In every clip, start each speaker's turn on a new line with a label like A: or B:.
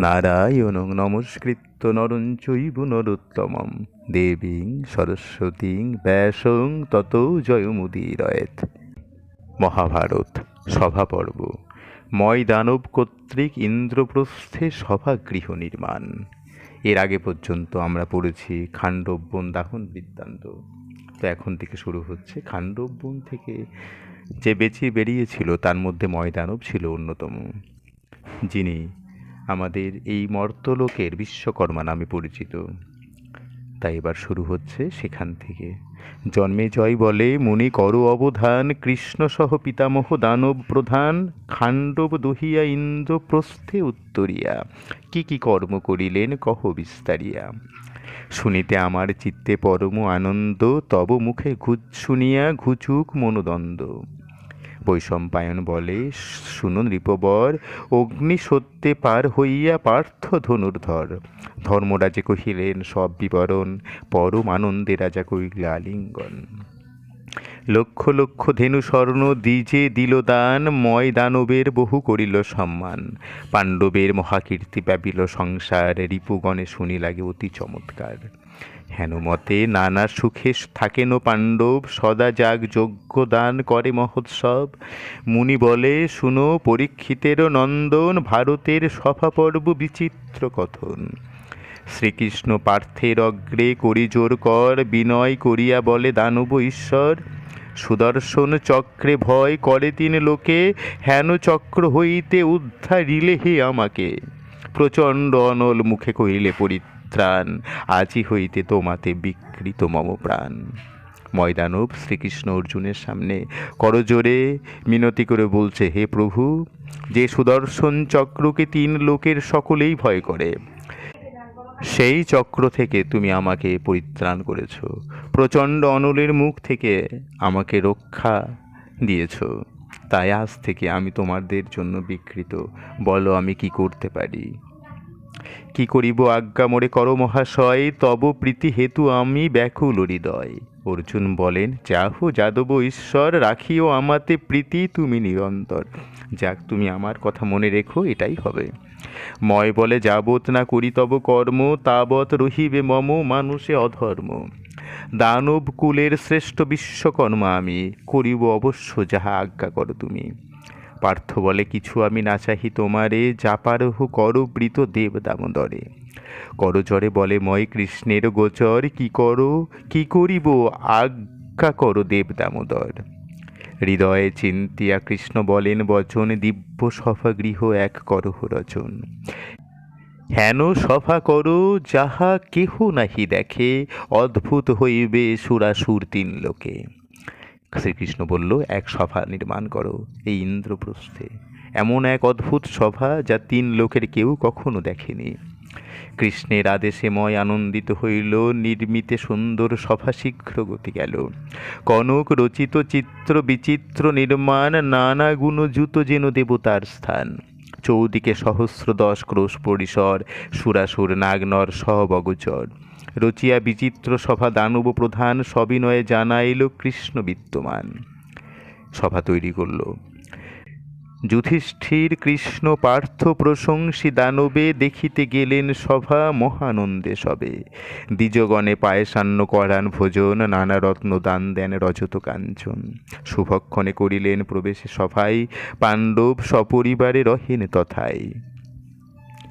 A: নারায়ণং নমস্কৃত্য নরং চৈব নরোত্তমম। দেবীং সরস্বতীং ব্যাসং তত জয়মুদীরয়েত মহাভারত সভাপর্ব। ময় দানব কর্তৃক ইন্দ্রপ্রস্থে সভাগৃহ নির্মাণ। এর আগে পর্যন্ত আমরা পড়েছি খাণ্ডববন দাহন বৃত্তান্ত। তো এখন থেকে শুরু হচ্ছে খাণ্ডববন থেকে যে বেঁচে বেরিয়েছিল তার মধ্যে ময়দানব ছিল অন্যতম। যিনি আমাদের এই মর্তলোকের বিশ্বকর্মা নামে পরিচিত। তাই এবার শুরু হচ্ছে সেখান থেকে। জন্মে জয় বলে মুনি কর অবধান কৃষ্ণসহ পিতামহ দানব প্রধান, খাণ্ডব দহিয়া ইন্দ্রপ্রস্থে উত্তরিয়া। কি কি কর্ম করিলেন কহ বিস্তারিয়া। শুনিতে আমার চিত্তে পরম আনন্দ, তব মুখে ঘুচ শুনিয়া ঘুচুক মনোদ্বন্দ্ব। বৈশম্পায়ন বলে, শুনুন রিপবর, অগ্নি সত্যে পার হইয়া পার্থ ধনুর্ধর। ধর্মরাজে কহিলেন, সব বিবরণ, পরম আনন্দে রাজা কহিল আলিঙ্গন। লক্ষ লক্ষ ধেনু স্বর্ণ দ্বিজে দিল দান ময় দানবের বহু করিল সম্মান। পাণ্ডবের মহাকীর্তি ব্যাপিল সংসার রিপুগণে শুনি লাগে অতি চমৎকার। হেনমতে নানা সুখে থাকেন পাণ্ডব, সদা যাগ যজ্ঞ দান করে মহোৎসব। মুনি বলে, শুনো, পরীক্ষিতের নন্দন, ভারতের সভাপর্ব বিচিত্র কথন। শ্রীকৃষ্ণ পার্থের অগ্রে করি জোর কর, বিনয় করিয়া বলে দানব ঈশ্বর। সুদর্শন চক্রে ভয় করে তিন লোকে, হেন চক্র হইতে উদ্ধারিলে হে আমাকে। প্রচণ্ড অনল মুখে কহিলে, পরিত্রাণ, আজি হইতে তোমাতে বিকৃত মম প্রাণ। ময়দানব শ্রীকৃষ্ণ অর্জুনের সামনে করজোরে মিনতি করে বলছে, হে প্রভু, যে সুদর্শন চক্রকে তিন লোকের সকলেই ভয় করে সেই চক্র থেকে তুমি আমাকে পরিত্রাণ করেছ। প্রচণ্ড অনলের মুখ থেকে আমাকে রক্ষা দিয়েছ। তাই আজ থেকে আমি তোমাদের জন্য বিকৃত। বলো, আমি কি করতে পারি? কি করিব আজ্ঞা মোরে করো মহাশয়, তব প্রীতি হেতু আমি ব্যাকুল হৃদয়। অর্জুন বলেন যাহো যাদব ঈশ্বর, রাখিও আমাতে প্রীতি, তুমি নিরন্তর। যাক, তুমি আমার কথা মনে রেখো, এটাই হবে। ময় বলে, যাবৎ না করি তব কর্ম, তাবৎ রহিবে মম মানুষে অধর্ম। দানব কুলের শ্রেষ্ঠ বিশ্বকর্মা আমি, করিব অবশ্য যাহা আজ্ঞা করো তুমি। পার্থ বলে, কিছু আমি না চাহি তোমারে, যাপারহ করো বৃত দেব দামোদরে। করজরে বলে, ময় কৃষ্ণের গোচর, কি করো? কি করিব? আজ্ঞা করো দেব দামোদর। হৃদয়ে চিন্তিয়া কৃষ্ণ বলেন, বচন দিব্য সভা গৃহ এক করহ রচন। হেন সভা করো, যাহা কেহ নাহি দেখে, অদ্ভুত হইবে সুরাসুর তিন লোকে। শ্রীকৃষ্ণ বলল, এক সভা নির্মাণ করো এই ইন্দ্রপ্রস্থে। এমন এক অদ্ভুত সভা যা তিন লোকের কেউ কখনো দেখেনি। কৃষ্ণের আদেশে ময় আনন্দিত হইল, নির্মিতে সুন্দর সভা শীঘ্র গতি গেল। কনক রচিত চিত্র বিচিত্র নির্মাণ, নানা গুণযুত যেন দেবতার স্থান। চৌদিকে সহস্র দশ ক্রোশ পরিসর, সুরাসুর নাগনর সহবগচর রচিয়া বিচিত্র সভা দানব প্রধান সবিনয়ে জানাইল কৃষ্ণ বিদ্যমান। সভা তৈরি করল। যুধিষ্ঠির কৃষ্ণ পার্থ প্রশংসী দানবে দেখিতে গেলেন সভা মহানন্দে সবে। দ্বিজগণে পায়সান্ন করান ভোজন, নানা রত্ন দান দেন রজত কাঞ্চন। শুভক্ষণে করিলেন প্রবেশে সভায় পাণ্ডব সপরিবারে রহেন তথায়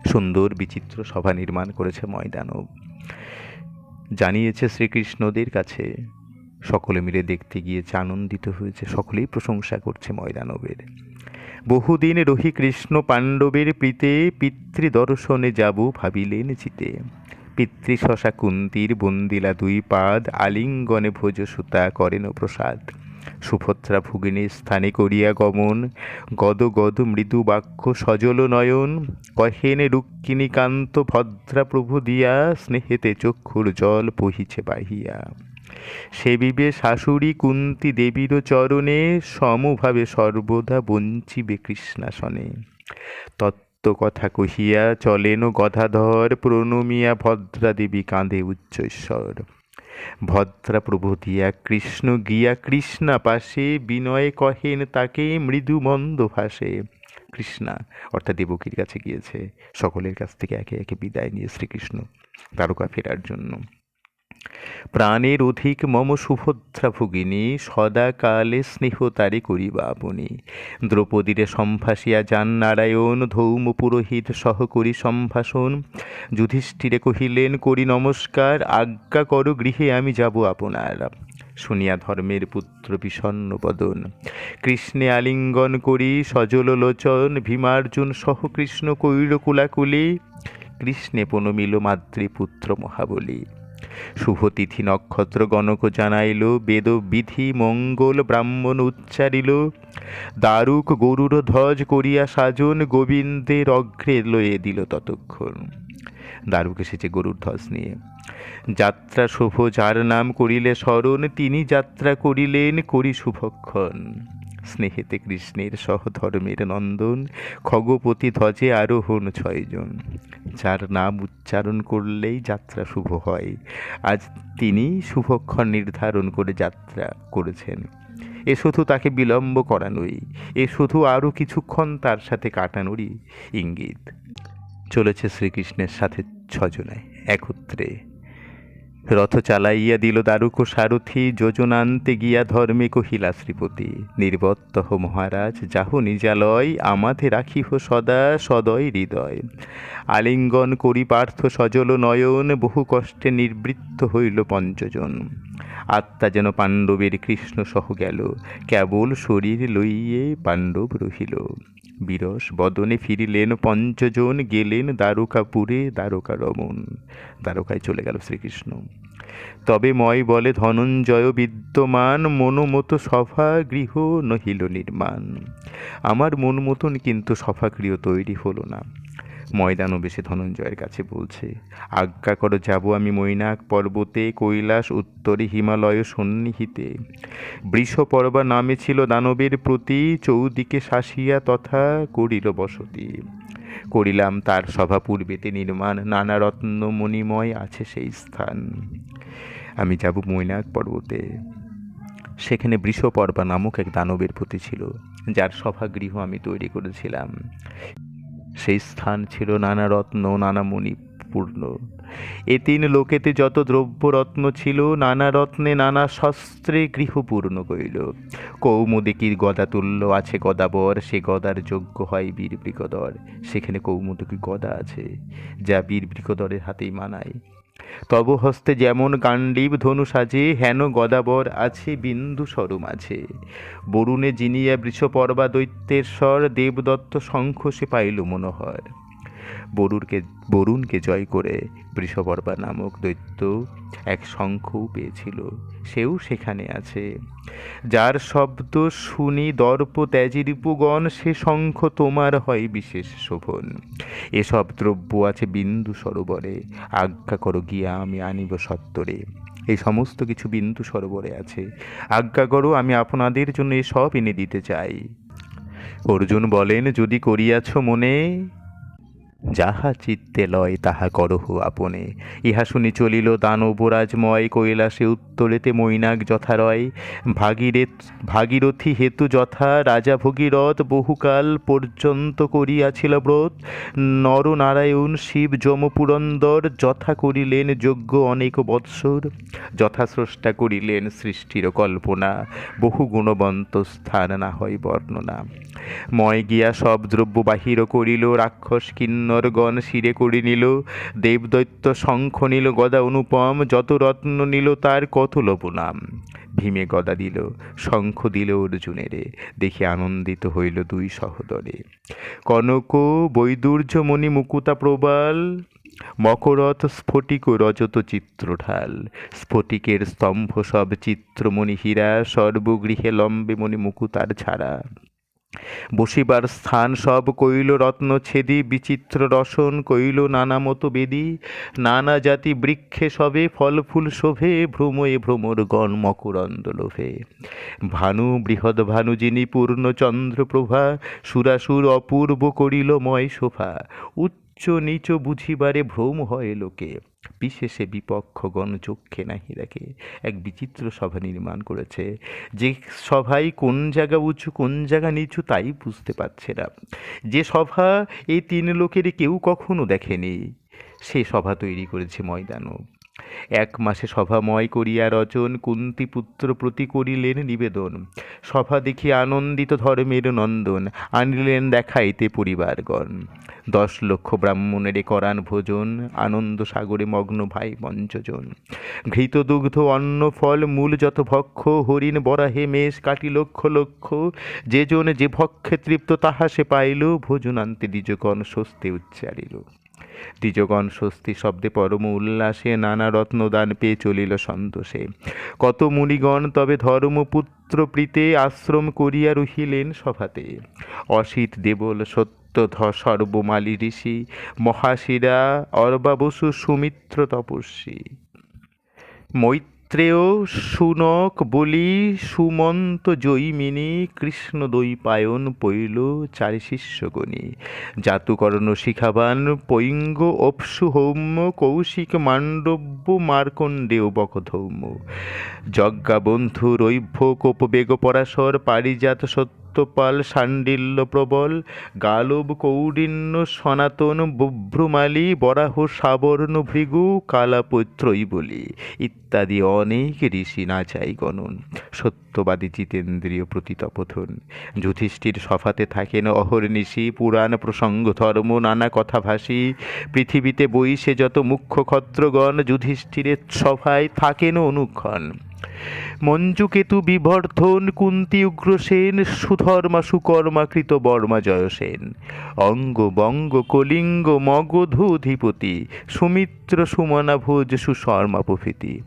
A: সুন্দর, বিচিত্র সভা নির্মাণ করেছে ময়দানব। জানিয়েছে শ্রীকৃষ্ণদের কাছে, সকলে মিলে দেখতে গিয়েছে, আনন্দিত হয়েছে, সকলেই প্রশংসা করছে ময়দানবের। বহুদিন রহি কৃষ্ণ পাণ্ডবের প্রীতে পিতৃদর্শনে যাব ভাবিলেন চিতে। পিতৃশশা কুন্তির বন্দিলা দুই পাদ, আলিঙ্গনে ভোজ সুতা করেন প্রসাদ। সুভদ্রা ভুগিনী স্থানে করিয়া গমন, গদ গদ মৃদু বাক্য সজল নয়ন। কহেন, রুক্মিণীকান্ত ভদ্রা প্রভু দিয়া, স্নেহেতে চক্ষুর জল বহিছে বাহিয়া। সেবিবে শাশুড়ি কুন্তি দেবীর চরণে সমভাবে সর্বদা বঞ্চিবে কৃষ্ণাসনে। তত্ত্ব কথা কহিয়া চলেন গদাধর, প্রণমিয়া ভদ্রা দেবী কাঁদে উচ্চস্বর। ভদ্রা দিয়া কৃষ্ণ গিয়া কৃষ্ণা পাশে, বিনয়ে কহেন তাকে মৃদু মন্দ ভাসে। কৃষ্ণা, অর্থাৎ দেবকীর কাছে গিয়েছে, সকলের কাছ থেকে একে একে বিদায় নিয়ে শ্রীকৃষ্ণ দ্বারকা ফেরার জন্য। প্রাণের অধিক মম সুভদ্রা ভগিনী, সদাকালে স্নেহ তারে করিবা আপনি দ্রৌপদীরে সম্ভাসিয়া যান নারায়ণ, ধৌম পুরোহিত সহ করি সম্ভাষণ। যুধিষ্ঠিরে কহিলেন, করি নমস্কার, আজ্ঞা করো গৃহে আমি যাব আপনার। শুনিয়া ধর্মের পুত্র বিষণ্ণ বদন। কৃষ্ণে আলিঙ্গন করি, সজল লোচন, ভীমার্জুন সহ কৃষ্ণ কুলাকুলি। কৃষ্ণে পনমিল মাতৃপুত্র মহাবলী। শুভ তিথি নক্ষত্র গণক জানাইল, বেদ বিধি মঙ্গল ব্রাহ্মণ উচ্চারিল। দারুক গরুর ধ্বজ করিয়া সাজন, গোবিন্দের অগ্রে লয়ে দিল ততক্ষণ। দারুক এসেছে গরুর ধ্বজ নিয়ে। যাত্রা শুভ, যার নাম করিলে স্মরণ, তিনি যাত্রা করিলেন করি শুভক্ষণ। স্নেহেতে কৃষ্ণের সহধর্মের নন্দন, খগপতি ধ্বজে আরোহণ ছয়জন যার নাম উচ্চারণ করলেই যাত্রা শুভ হয়। আজ তিনি শুভক্ষণ নির্ধারণ করে যাত্রা করেছেন। এ শুধু তাকে বিলম্ব করানোই, এ শুধু আরও কিছুক্ষণ তার সাথে কাটানোরই ইঙ্গিত। চলেছে শ্রীকৃষ্ণের সাথে ছজনে একত্রে। রথ চালাইয়া দিল দারুক সারথি, যোজনান্তে গিয়া ধর্মে কহিলা, শ্রীপতি, নির্বত্তহ মহারাজ, যাহ নিজালয় আমাতে রাখিহ সদা সদয় হৃদয়। আলিঙ্গন করি পার্থ সজল নয়ন, বহু কষ্টে নিবৃত্ত হইল পঞ্চজন। আত্মা যেন পাণ্ডবের কৃষ্ণ সহ গেল, কেবল শরীর লইয়ে পাণ্ডব রহিল। বিরস বদনে ফিরিলেন, পঞ্চজন গেলেন দ্বারকাপুরে দ্বারকা রমন দ্বারকায় চলে গেল শ্রীকৃষ্ণ। তবে ময় বলে, ধনঞ্জয় বিদ্যমান, মনোমতো সফা গৃহ নহিল নির্মাণ। আমার মন মতন কিন্তু সফা গৃহ তৈরি হলো না। ময়দানও বেশি ধনঞ্জয়ের কাছে বলছে। আজ্ঞা করো, যাব আমি মৈনাক পর্বতে, কৈলাস উত্তরে, হিমালয় সন্নিহিতে। বৃষপর্বা নামে ছিল দানবের প্রতি, চৌদিকে শাসিয়া তথা করিল বসতি। করিলাম তার সভা পূর্বেতে নির্মাণ, নানা রত্ন মণিময় আছে সেই স্থান। আমি যাব মৈনাক পর্বতে। সেখানে বৃষপর্বা নামক এক দানবের প্রতি ছিল, যার সভাগৃহ আমি তৈরি করেছিলাম। সেই স্থান ছিল নানা রত্ন, নানা মণিপূর্ণ। এ তিন লোকেতে যত দ্রব্য রত্ন ছিল, নানা রত্নে নানা শস্ত্রে গৃহপূর্ণ করিল। কৌমুদিকির গদা তুল্য আছে গদাবর? সে গদার যোগ্য হয় বীর বৃকদর সেখানে কৌমুদিকি গদা আছে, যা বীর বৃকদরের হাতেই মানায়। তব হস্তে যেমন গান্ডীব ধনু সাজে, হেন গদাবর আছে বিন্দু সরম আছে বরুণে জিনিয়া বৃষপর্বা দৈত্যের স্বর, দেবদত্ত শঙ্খ সে পাইল মনোহর। বরুণকে বরুণকে জয় করে বৃষবর্বা নামক দৈত্য এক শঙ্খও পেয়েছিল। সেও সেখানে আছে। যার শব্দ শুনি দর্প ত্যাজি রিপুগণ সে শঙ্খ তোমার হয় বিশেষ শোভন। এসব দ্রব্য আছে বিন্দু সরোবরে, আজ্ঞা করো গিয়া আমি আনিব সত্তরে। এই সমস্ত কিছু বিন্দু সরোবরে আছে। আজ্ঞা করো আমি আপনাদের জন্য এসব এনে দিতে চাই। অর্জুন বলেন, যদি করিয়াছ মনে যাহা চিত্তে লয়, তাহা করহ আপনে। ইহা শুনি চলিল দানবরাজময় কৈলাসে উত্তরেতে মৈনাক যথারয়। ভাগীরথ ভাগীরথী হেতু যথা, রাজা ভগীরথ বহুকাল পর্যন্ত করিয়াছিল ব্রত। নরনারায়ণ শিব যমপুরন্দর যথা করিলেন যজ্ঞ অনেক বৎসর। যথাস্রষ্টা করিলেন সৃষ্টির কল্পনা, বহু গুণবন্ত স্থান না হয় বর্ণনা। ময় গিয়া সব দ্রব্য বাহির করিল, রাক্ষস কিন্নরগণ শিরে করি নিল, দেবদৈত্য শঙ্খ নিল, গদা অনুপম, যত রত্ন নিল তার কত লোপনাম। ভীমে গদা দিল, শঙ্খ দিল অর্জুনেরে, দেখে আনন্দিত হইল দুই সহদরে। কনক বৈদুর্যমণি মুকুতা প্রবাল, মকরথ, স্ফটিক রজত চিত্রঢাল। স্ফটিকের স্তম্ভ সব চিত্রমণি হীরা, সর্বগৃহে লম্বে মণি মুকুতার ছাড়া। বসিবার স্থান সব কইল রত্ন ছেদি, বিচিত্র রসন কইল নানা মতো বেদি। নানা জাতি বৃক্ষে সবে ফল ফুল শোভে ভ্রময়ে ভ্রমর গণ মকরন্দ লোভে। ভানু, বৃহৎ ভানু যিনি পূর্ণ চন্দ্রপ্রভা সুরাসুর অপূর্ব করিল ময় শোভা। উচ্চ নিচ বুঝিবারে ভ্রম হয় লোকে। বিশেষে বিপক্ষগণ চক্ষে নাহি দেখে। এক বিচিত্র সভা নির্মাণ করেছে। যে সভাই কোন জায়গা উঁচু, কোন জায়গা নিচু তাই বুঝতে পারছে না। যে সভা এই তিন লোকের কেউ কখনো দেখেনি, সে সভা তৈরি করেছে ময়দানব এক মাসে সভাময় করিয়া রচন কুন্তি পুত্র প্রতি করিলেন নিবেদন। সভা দেখি আনন্দিত ধর্মের নন্দন, আনিলেন দেখাইতে পরিবারগণ। দশ লক্ষ ব্রাহ্মণের করান ভোজন, আনন্দ সাগরে মগ্ন ভাই পঞ্চজন ঘৃত দুগ্ধ, অন্ন, ফল, মূল যত ভক্ষ, হরিণ, বরাহে মেষ, কাটি লক্ষ লক্ষ। যে জন যে ভক্ষে তৃপ্ত, তাহা সে পাইল ভোজনান্তে দ্বিজগণ স্বস্তি উচ্চারিল। দ্বিজগণ স্বস্তি শব্দে পরম উল্লাসে নানা রত্নদান পেয়ে চলিল সন্তোষে। কত মুনিগণ তবে ধর্মপুত্র প্রীতে আশ্রম করিয়া রহিলেন সভাতে। অসিত দেবল সত্য ধ সর্বমালী ঋষি, মহাশিরা, অর্বাবসু সুমিত্র তপস্বী। মৈত্রেয় শুনক বলি, সুমন্ত, জৈমিনী, কৃষ্ণ, দৈপায়ন, পৈল, চারি শিষ্যগণী জাতুকর্ণ শিখাবান, পৈঙ্গ, অপসু হৌম্য, কৌশিক, মাণ্ডব্য, মার্কণ্ডেয়, বকধৌম্য। যজ্ঞাবন্ধু রৈভ্য, কোপবেগ, পরাশর, পারিজাত সত্যপাল সাণ্ডিল্য প্রবল, গালব কৌডিন্য সনাতন বুভ্রুমালী, বরাহ সাবর্ণ ভৃগু, কালাপৈত্রই বলি, ইত্যাদি অনেক ঋষি না চাই গণন, সত্যবাদী জিতেন্দ্রীয় প্রতিতপথন যুধিষ্ঠির সফাতে থাকেন অহর্নিশি, পুরাণ প্রসঙ্গ ধর্ম, নানা কথাভাষী পৃথিবীতে বইসে যত মুখ্য ক্ষত্রগণ, যুধিষ্ঠিরের সভায় থাকেন অনুক্ষণ। মঞ্জুকেতু বিবর্ধন, কুন্তি উগ্রসেন, সুধর্মা সুকর্মা কৃত বর্মা জয়সেন। অঙ্গ বঙ্গ কলিঙ্গ মগধ অধিপতি সুমিত্র সুমনা ভোজ সুশর্মা প্রভৃতি।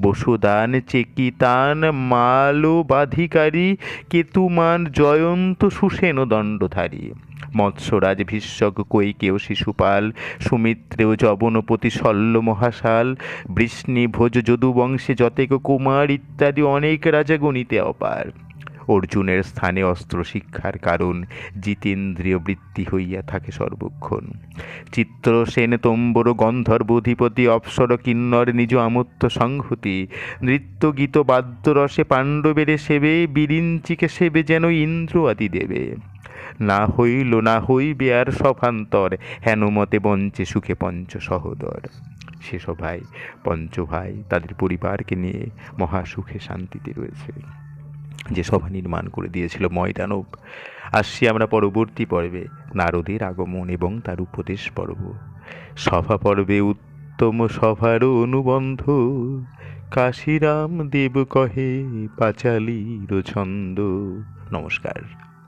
A: বসুদান চেকিতান মালবাধিকারী, কেতুমান জয়ন্ত সুসেন দণ্ডধারী মৎস্যরাজ ভীষ্মক কৈকেয় শিশুপাল সুমিত্রেয় যবনপতি শল্য মহাশাল, বৃষ্ণি ভোজ যদুবংশে যতেক কুমার ইত্যাদি অনেক রাজা গণিতে অপার। অর্জুনের স্থানে অস্ত্র শিক্ষার কারণ, জিতেন্দ্রীয় বৃত্তি হইয়া থাকে সর্বক্ষণ। চিত্রসেন, তম্বর, গন্ধর্ব, অধিপতি, অপ্সর, কিন্নর, নিজ আমত্ত সংহতি নৃত্য গীত বাদ্যরসে, পাণ্ডবের সেবে, বিরিঞ্চিকে সেবে যেন ইন্দ্র আদি দেবে। না হইল, না হইবে আর সভান্তর। হেনমতে বঞ্চে সুখে পঞ্চ সহোদর সে সভাই পঞ্চভাই তাদের পরিবারকে নিয়ে মহাসুখে শান্তিতে রয়েছে। যে সভা নির্মাণ করে দিয়েছিল ময়দানব, আসছি আমরা পরবর্তী পর্বে। নারদের আগমন এবং তার উপদেশ পর্ব। সভা পর্বে উত্তম সভার অনুবন্ধ, কাশিরাম দেব কহে, পাঁচালির ছন্দ। নমস্কার।